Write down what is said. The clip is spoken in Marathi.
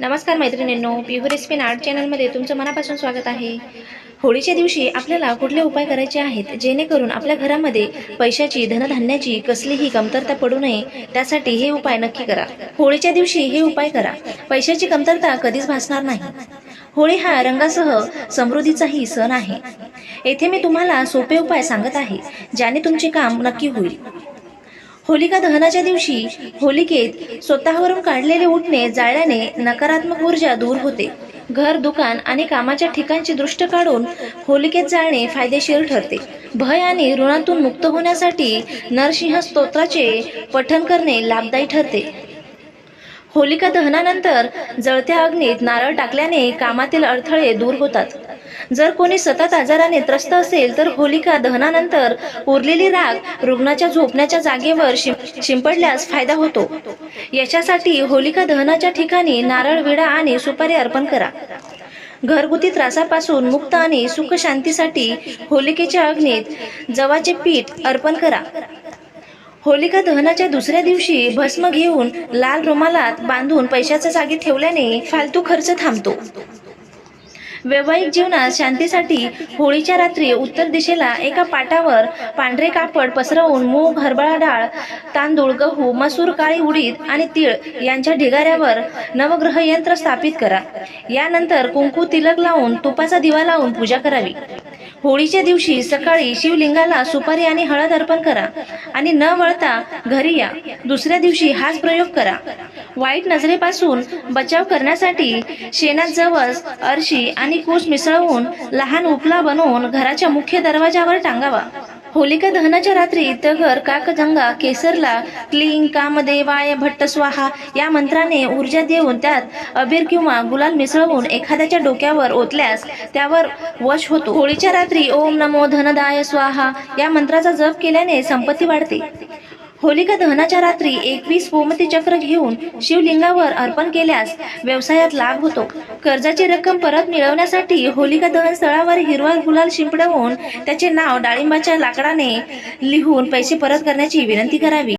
नमस्कार मैत्रिणींनो पिहू रेसिपी आर्ट चॅनलमध्ये तुमचं मनापासून स्वागत आहे. होळीच्या दिवशी आपल्याला कुठले उपाय करायचे आहेत जेणेकरून आपल्या घरामध्ये पैशाची धनधान्याची कसलीही कमतरता पडू नये त्यासाठी हे उपाय नक्की करा. होळीच्या दिवशी हे उपाय करा. पैशाची कमतरता कधीच भासणार नाही. होळी हा रंगासह समृद्धीचाही सण आहे. येथे मी तुम्हाला सोपे उपाय सांगत आहे ज्याने तुमचे काम नक्की होईल. होलिका दहनाच्या दिवशी होलिकेत स्वतःवरून काढलेले उठणे जाळल्याने नकारात्मक ऊर्जा दूर होते. घर दुकान आणि कामाच्या ठिकाणची दृष्ट काढून होलिकेत जाळणे फायदेशीर ठरते. भय आणि ऋणातून मुक्त होण्यासाठी नरसिंह स्तोत्राचे पठण करणे लाभदायी ठरते. होलिका दहनानंतर जळत्या अग्नीत नारळ टाकल्याने कामातील अडथळे दूर होतात. जर कोणी सतत आजाराने त्रस्त असेल तर होलिका दहनानंतर उरलेली राग रुग्णाच्या झोपण्याच्या जागेवर शिंपडल्यास फायदा होतो. याच्यासाठी होलिका दहनाच्या ठिकाणी नारळ विडा आणि सुपारी अर्पण करा. घरगुती त्रासापासून मुक्त आणि सुख शांतीसाठी होलिकेच्या अग्नीत जवाचे पीठ अर्पण करा. होलिका दहनाच्या दुसऱ्या दिवशी भस्म घेऊन लाल रुमालात बांधून पैशाच्या जागी ठेवल्याने फालतू खर्च थांबतो. वैवाहिक जीवनात शांतीसाठी होळीच्या रात्री उत्तर दिशेला एका पाटावर पांढरे कापड पसरवून मूग हरभरा डाळ तांदूळ गहू मसूर काळी उडीद आणि तीळ यांच्या ढिगाऱ्यावर नवग्रह यंत्र स्थापित करा. यानंतर कुंकू तिलक लावून तुपाचा दिवा लावून पूजा करावी. होळीच्या दिवशी सकाळी शिवलिंगाला सुपारी आणि हळद अर्पण करा आणि न वळता घरी या. दुसऱ्या दिवशी हाच प्रयोग करा. वाईट नजरेपासून बचाव करण्यासाठी शेणात जवस अर्शी आणि कूस मिसळवून लहान उपला बनवून घराच्या मुख्य दरवाजावर टांगावा. होलिका दहनाच्या रात्री तगर काकजंगा केसरला क्लिंग कामदेवाय भट्ट स्वाहा या मंत्राने ऊर्जा देऊन त्यात अबीर किंवा गुलाल मिसळवून एखाद्याच्या डोक्यावर ओतल्यास त्यावर वश होतो. होळीच्या रात्री ओम नमो धनदाय स्वाहा या मंत्राचा जप केल्याने संपत्ती वाढते. होलिका दहनाच्या रात्री एकवीस गोमती चक्र घेऊन शिवलिंगावर अर्पण केल्यास व्यवसायात लाभ होतो. कर्जाची रक्कम परत मिळवण्यासाठी होलिका दहन स्थळावर हिरवा गुलाल शिंपडवून त्याचे नाव डाळिंबाच्या लाकडाने लिहून पैसे परत करण्याची विनंती करावी.